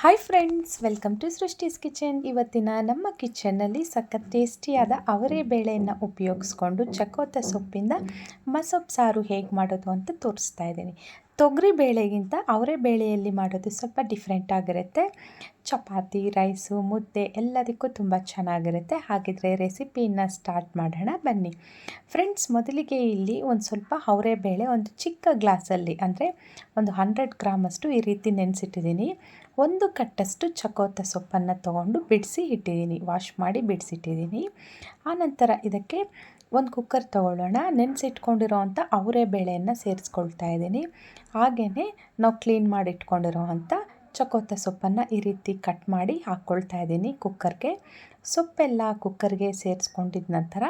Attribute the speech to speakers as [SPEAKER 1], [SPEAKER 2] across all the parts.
[SPEAKER 1] Hi friends welcome to Srishti's kitchen ಇವತ್ತಿನ ನಮ್ಮ ಕಿಚನ್ನಲ್ಲಿ ಸಖತ್ ಟೇಸ್ಟಿಯಾದ ಅವರೇ ಬೇಳೆಯನ್ನು ಉಪಯೋಗಿಸ್ಕೊಂಡು ಚಕೋತ ಸೊಪ್ಪಿಂದ ಮಸೊಪ್ಪು ಸಾರು ಹೇಗೆ ಮಾಡೋದು ಅಂತ ತೋರಿಸ್ತಾ ಇದ್ದೀನಿ. ತೊಗರಿ ಬೇಳೆಗಿಂತ ಅವರೇ ಬೇಳೆಯಲ್ಲಿ ಮಾಡೋದು ಸ್ವಲ್ಪ ಡಿಫ್ರೆಂಟ್ ಆಗಿರುತ್ತೆ. ಚಪಾತಿ ರೈಸು ಮುದ್ದೆ ಎಲ್ಲದಕ್ಕೂ ತುಂಬ ಚೆನ್ನಾಗಿರುತ್ತೆ. ಹಾಗಿದ್ರೆ ರೆಸಿಪಿಯನ್ನು ಸ್ಟಾರ್ಟ್ ಮಾಡೋಣ, ಬನ್ನಿ. ಫ್ರೆಂಡ್ಸ್ ಮೊದಲಿಗೆ ಇಲ್ಲಿ ಒಂದು ಸ್ವಲ್ಪ ಅವರೇ ಬೇಳೆ ಒಂದು ಚಿಕ್ಕ ಗ್ಲಾಸಲ್ಲಿ ಅಂದರೆ ಒಂದು ಹಂಡ್ರೆಡ್ ಗ್ರಾಮಷ್ಟು ಈ ರೀತಿ ನೆನೆಸಿಟ್ಟಿದ್ದೀನಿ. ಒಂದು ಕಟ್ಟಷ್ಟು ಚಕೋತ ಸೊಪ್ಪನ್ನು ತೊಗೊಂಡು ಬಿಡಿಸಿ ಇಟ್ಟಿದ್ದೀನಿ. ವಾಶ್ ಮಾಡಿ ಬಿಡಿಸಿಟ್ಟಿದ್ದೀನಿ. ಆನಂತರ ಇದಕ್ಕೆ ಒಂದು ಕುಕ್ಕರ್ ತೊಗೊಳ್ಳೋಣ. ನೆನೆಸಿಟ್ಕೊಂಡಿರೋ ಅಂಥ ಅವರೇ ಬೇಳೆಯನ್ನು ಸೇರಿಸ್ಕೊಳ್ತಾ ಇದ್ದೀನಿ. ಹಾಗೆಯೇ ನಾವು ಕ್ಲೀನ್ ಮಾಡಿ ಇಟ್ಕೊಂಡಿರೋ ಅಂಥ ಚಕೋತ ಸೊಪ್ಪನ್ನು ಈ ರೀತಿ ಕಟ್ ಮಾಡಿ ಹಾಕ್ಕೊಳ್ತಾ ಇದ್ದೀನಿ ಕುಕ್ಕರ್ಗೆ. ಸೊಪ್ಪೆಲ್ಲ ಕುಕ್ಕರ್ಗೆ ಸೇರಿಸ್ಕೊಂಡಿದ ನಂತರ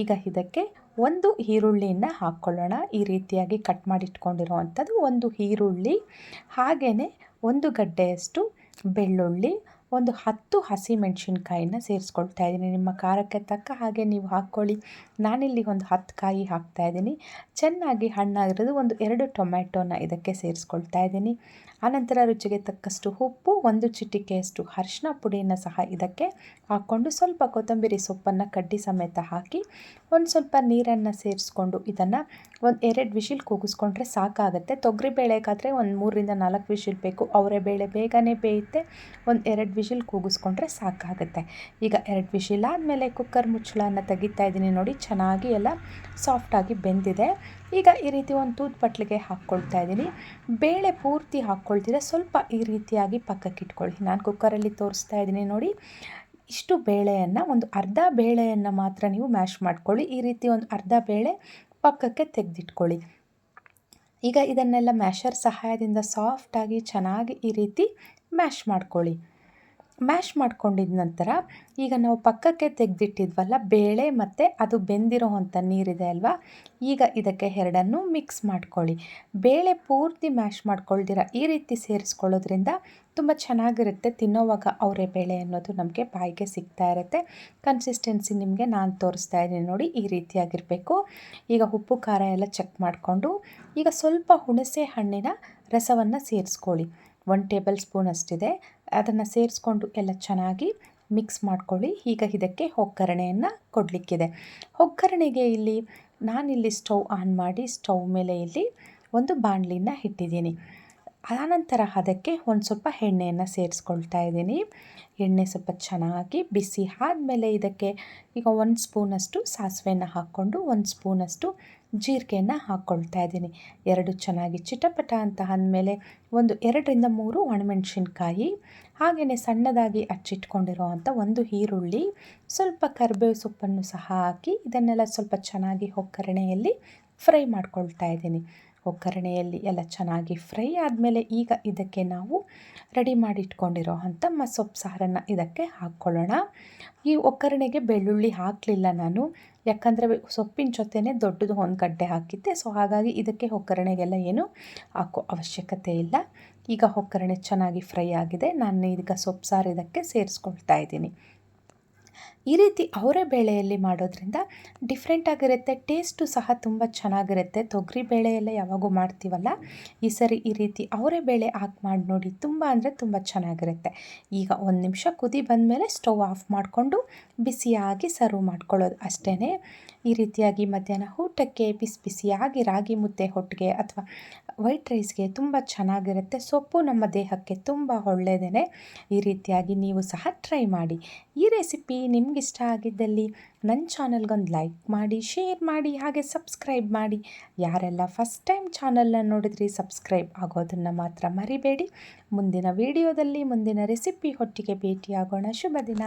[SPEAKER 1] ಈಗ ಇದಕ್ಕೆ ಒಂದು ಈರುಳ್ಳಿಯನ್ನು ಹಾಕ್ಕೊಳ್ಳೋಣ. ಈ ರೀತಿಯಾಗಿ ಕಟ್ ಮಾಡಿಟ್ಕೊಂಡಿರೋ ಅಂಥದ್ದು ಒಂದು ಈರುಳ್ಳಿ. ಹಾಗೆಯೇ ಒಂದು ಗಡ್ಡೆಯಷ್ಟು ಬೆಳ್ಳುಳ್ಳಿ ಒಂದು ಹತ್ತು ಹಸಿಮೆಣ್ಸಿನ್ಕಾಯಿನ ಸೇರಿಸ್ಕೊಳ್ತಾ ಇದ್ದೀನಿ. ನಿಮ್ಮ ಖಾರಕ್ಕೆ ತಕ್ಕ ಹಾಗೆ ನೀವು ಹಾಕ್ಕೊಳ್ಳಿ. ನಾನಿಲ್ಲಿ ಒಂದು ಹತ್ತು ಕಾಯಿ ಹಾಕ್ತಾ ಇದ್ದೀನಿ. ಚೆನ್ನಾಗಿ ಹಣ್ಣಾಗಿರೋದು ಒಂದು ಎರಡು ಟೊಮ್ಯಾಟೋನ ಇದಕ್ಕೆ ಸೇರಿಸ್ಕೊಳ್ತಾ ಇದ್ದೀನಿ. ಆನಂತರ ರುಚಿಗೆ ತಕ್ಕಷ್ಟು ಉಪ್ಪು, ಒಂದು ಚಿಟಿಕೆಯಷ್ಟು ಅರಿಶಿನ ಪುಡಿಯನ್ನು ಸಹ ಇದಕ್ಕೆ ಹಾಕ್ಕೊಂಡು ಸ್ವಲ್ಪ ಕೊತ್ತಂಬರಿ ಸೊಪ್ಪನ್ನು ಕಡ್ಡಿ ಸಮೇತ ಹಾಕಿ, ಒಂದು ಸ್ವಲ್ಪ ನೀರನ್ನು ಸೇರಿಸ್ಕೊಂಡು ಇದನ್ನು ಒಂದು ಎರಡು ವಿಶಿಲ್ ಕೂಗಿಸ್ಕೊಂಡ್ರೆ ಸಾಕಾಗುತ್ತೆ. ತೊಗರಿ ಬೇಳೆಗಾದರೆ ಒಂದು ಮೂರರಿಂದ ನಾಲ್ಕು ವಿಶಿಲ್ ಬೇಕು. ಅವರೇ ಬೇಳೆ ಬೇಗನೆ ಬೇಯುತ್ತೆ. ಒಂದು ಎರಡು ವಿಶಿಲ್ ಕೂಗಿಸ್ಕೊಂಡ್ರೆ ಸಾಕಾಗುತ್ತೆ. ಈಗ ಎರಡು ವಿಶಿಲ್ ಆದಮೇಲೆ ಕುಕ್ಕರ್ ಮುಚ್ಚಳನ್ನು ತೆಗಿತಾ ಇದ್ದೀನಿ ನೋಡಿ, ಚೆನ್ನಾಗಿ ಎಲ್ಲ ಸಾಫ್ಟಾಗಿ ಬೆಂದಿದೆ. ಈಗ ಈ ರೀತಿ ಒಂದು ತೂತ್ ಪಟ್ಲಿಗೆ ಹಾಕ್ಕೊಳ್ತಾ ಇದ್ದೀನಿ. ಬೇಳೆ ಪೂರ್ತಿ ಹಾಕ್ಕೊಳ್ತಿದ್ರೆ ಸ್ವಲ್ಪ ಈ ರೀತಿಯಾಗಿ ಪಕ್ಕಕ್ಕೆ ಇಟ್ಕೊಳ್ಳಿ. ನಾನು ಕುಕ್ಕರಲ್ಲಿ ತೋರಿಸ್ತಾ ಇದ್ದೀನಿ ನೋಡಿ, ಇಷ್ಟು ಬೇಳೆಯನ್ನು, ಒಂದು ಅರ್ಧ ಬೇಳೆಯನ್ನು ಮಾತ್ರ ನೀವು ಮ್ಯಾಶ್ ಮಾಡ್ಕೊಳ್ಳಿ. ಈ ರೀತಿ ಒಂದು ಅರ್ಧ ಬೇಳೆ ಪಕ್ಕಕ್ಕೆ ತೆಗೆದಿಟ್ಕೊಳ್ಳಿ. ಈಗ ಇದನ್ನೆಲ್ಲ ಮ್ಯಾಶರ್ ಸಹಾಯದಿಂದ ಸಾಫ್ಟಾಗಿ ಚೆನ್ನಾಗಿ ಈ ರೀತಿ ಮ್ಯಾಶ್ ಮಾಡ್ಕೊಳ್ಳಿ. ಮ್ಯಾಶ್ ಮಾಡ್ಕೊಂಡಿದ ನಂತರ ಈಗ ನಾವು ಪಕ್ಕಕ್ಕೆ ತೆಗೆದಿಟ್ಟಿದ್ವಲ್ಲ ಬೇಳೆ ಮತ್ತು ಅದು ಬೆಂದಿರೋ ಅಂಥ ನೀರಿದೆ ಅಲ್ವಾ? ಈಗ ಇದಕ್ಕೆ ಎರಡನ್ನು ಮಿಕ್ಸ್ ಮಾಡ್ಕೊಳ್ಳಿ. ಬೇಳೆ ಪೂರ್ತಿ ಮ್ಯಾಶ್ ಮಾಡ್ಕೊಳ್ದಿರ ಈ ರೀತಿ ಸೇರಿಸ್ಕೊಳ್ಳೋದ್ರಿಂದ ತುಂಬ ಚೆನ್ನಾಗಿರುತ್ತೆ. ತಿನ್ನೋವಾಗ ಅವರೇ ಬೇಳೆ ಅನ್ನೋದು ನಮಗೆ ಬಾಯಿಗೆ ಸಿಗ್ತಾ ಇರುತ್ತೆ. ಕನ್ಸಿಸ್ಟೆನ್ಸಿ ನಿಮಗೆ ನಾನು ತೋರಿಸ್ತಾ ಇದ್ದೀನಿ ನೋಡಿ ಈ ರೀತಿಯಾಗಿರಬೇಕು. ಈಗ ಉಪ್ಪು, ಖಾರ ಎಲ್ಲ ಚೆಕ್ ಮಾಡಿಕೊಂಡು ಈಗ ಸ್ವಲ್ಪ ಹುಣಸೆ ಹಣ್ಣಿನ ರಸವನ್ನು ಸೇರಿಸ್ಕೊಳ್ಳಿ. ಒನ್ ಟೇಬಲ್ ಸ್ಪೂನ್ ಅಷ್ಟಿದೆ. ಅದನ್ನು ಸೇರಿಸ್ಕೊಂಡು ಎಲ್ಲ ಚೆನ್ನಾಗಿ ಮಿಕ್ಸ್ ಮಾಡ್ಕೊಳ್ಳಿ. ಈಗ ಇದಕ್ಕೆ ಒಗ್ಗರಣೆಯನ್ನು ಕೊಡಲಿಕ್ಕಿದೆ. ಒಗ್ಗರಣೆಗೆ ಇಲ್ಲಿ ನಾನಿಲ್ಲಿ ಸ್ಟವ್ ಆನ್ ಮಾಡಿ ಸ್ಟವ್ ಮೇಲೆ ಇಲ್ಲಿ ಒಂದು ಬಾಣಲಿನ ಇಟ್ಟಿದ್ದೀನಿ. ಆನಂತರ ಅದಕ್ಕೆ ಒಂದು ಸ್ವಲ್ಪ ಎಣ್ಣೆಯನ್ನು ಸೇರಿಸ್ಕೊಳ್ತಾ ಇದ್ದೀನಿ. ಎಣ್ಣೆ ಸ್ವಲ್ಪ ಚೆನ್ನಾಗಿ ಬಿಸಿ ಆದಮೇಲೆ ಇದಕ್ಕೆ ಈಗ ಒಂದು ಸ್ಪೂನಷ್ಟು ಸಾಸಿವೆನ ಹಾಕ್ಕೊಂಡು ಒಂದು ಸ್ಪೂನಷ್ಟು ಜೀರಿಗೆಯನ್ನು ಹಾಕ್ಕೊಳ್ತಾ ಇದ್ದೀನಿ. ಎರಡು ಚೆನ್ನಾಗಿ ಚಿಟಪಟ ಅಂತ ಅಂದಮೇಲೆ ಒಂದು ಎರಡರಿಂದ ಮೂರು ಒಣಮೆಣ್ಸಿನ್ಕಾಯಿ, ಹಾಗೆಯೇ ಸಣ್ಣದಾಗಿ ಹಚ್ಚಿಟ್ಕೊಂಡಿರೋ ಅಂಥ ಒಂದು ಈರುಳ್ಳಿ, ಸ್ವಲ್ಪ ಕರಿಬೇವು ಸೊಪ್ಪನ್ನು ಸಹ ಹಾಕಿ ಇದನ್ನೆಲ್ಲ ಸ್ವಲ್ಪ ಚೆನ್ನಾಗಿ ಒಗ್ಗರಣೆಯಲ್ಲಿ ಫ್ರೈ ಮಾಡ್ಕೊಳ್ತಾ ಇದ್ದೀನಿ. ಒಗ್ಗರಣೆಯಲ್ಲಿ ಎಲ್ಲ ಚೆನ್ನಾಗಿ ಫ್ರೈ ಆದಮೇಲೆ ಈಗ ಇದಕ್ಕೆ ನಾವು ರೆಡಿ ಮಾಡಿ ಇಟ್ಕೊಂಡಿರೋ ಅಂಥ ಸೊಪ್ಪು ಸಾರನ್ನು ಇದಕ್ಕೆ ಹಾಕ್ಕೊಳ್ಳೋಣ. ಈ ಒಗ್ಗರಣೆಗೆ ಬೆಳ್ಳುಳ್ಳಿ ಹಾಕಲಿಲ್ಲ ನಾನು. ಯಾಕಂದರೆ ಸೊಪ್ಪಿನ ಜೊತೆನೇ ದೊಡ್ಡದು ಒಂದು ಗಡ್ಡೆ ಹಾಕಿದ್ದೆ. ಸೊ ಹಾಗಾಗಿ ಇದಕ್ಕೆ ಒಗ್ಗರಣೆಗೆಲ್ಲ ಏನು ಹಾಕೋ ಅವಶ್ಯಕತೆ ಇಲ್ಲ. ಈಗ ಒಗ್ಗರಣೆ ಚೆನ್ನಾಗಿ ಫ್ರೈ ಆಗಿದೆ. ನಾನು ಈಗ ಸೊಪ್ಪು ಸಾರು ಇದಕ್ಕೆ ಸೇರಿಸ್ಕೊಳ್ತಾ ಇದ್ದೀನಿ. ಈ ರೀತಿ ಅವರೇ ಬೇಳೆಯಲ್ಲಿ ಮಾಡೋದ್ರಿಂದ ಡಿಫ್ರೆಂಟಾಗಿರುತ್ತೆ ಟೇಸ್ಟು ಸಹ ತುಂಬ ಚೆನ್ನಾಗಿರುತ್ತೆ. ತೊಗರಿ ಬೇಳೆಯಲ್ಲೇ ಯಾವಾಗೂ ಮಾಡ್ತೀವಲ್ಲ, ಈ ಸರಿ ಈ ರೀತಿ ಅವರೇ ಬೇಳೆ ಹಾಕಿ ಮಾಡಿ ನೋಡಿ ತುಂಬ ಅಂದರೆ ತುಂಬ ಚೆನ್ನಾಗಿರುತ್ತೆ. ಈಗ ಒಂದು ನಿಮಿಷ ಕುದಿ ಬಂದಮೇಲೆ ಸ್ಟವ್ ಆಫ್ ಮಾಡಿಕೊಂಡು ಬಿಸಿಯಾಗಿ ಸರ್ವ್ ಮಾಡ್ಕೊಳ್ಳೋದು ಅಷ್ಟೇ ಈ ರೀತಿಯಾಗಿ ಮಧ್ಯಾಹ್ನ ಊಟಕ್ಕೆ ಬಿಸಿ ಬಿಸಿಯಾಗಿ ರಾಗಿ ಮುದ್ದೆ ಹೊಟ್ಟಿಗೆ ಅಥವಾ ವೈಟ್ ರೈಸ್ಗೆ ತುಂಬ ಚೆನ್ನಾಗಿರುತ್ತೆ. ಸೊಪ್ಪು ನಮ್ಮ ದೇಹಕ್ಕೆ ತುಂಬ ಒಳ್ಳೆಯದೇ ಈ ರೀತಿಯಾಗಿ ನೀವು ಸಹ ಟ್ರೈ ಮಾಡಿ. ಈ ರೆಸಿಪಿ ನಿಮಗಿಷ್ಟ ಆಗಿದ್ದಲ್ಲಿ ನನ್ನ ಚಾನಲ್ಗೊಂದು ಲೈಕ್ ಮಾಡಿ, ಶೇರ್ ಮಾಡಿ, ಹಾಗೆ ಸಬ್ಸ್ಕ್ರೈಬ್ ಮಾಡಿ. ಯಾರೆಲ್ಲ ಫಸ್ಟ್ ಟೈಮ್ ಚಾನಲ್ನ ನೋಡಿದ್ರಿ ಸಬ್ಸ್ಕ್ರೈಬ್ ಆಗೋದನ್ನು ಮಾತ್ರ ಮರಿಬೇಡಿ. ಮುಂದಿನ ವಿಡಿಯೋದಲ್ಲಿ ಮುಂದಿನ ರೆಸಿಪಿ ಹೊಟ್ಟಿಗೆ ಭೇಟಿಯಾಗೋಣ. ಶುಭ ದಿನ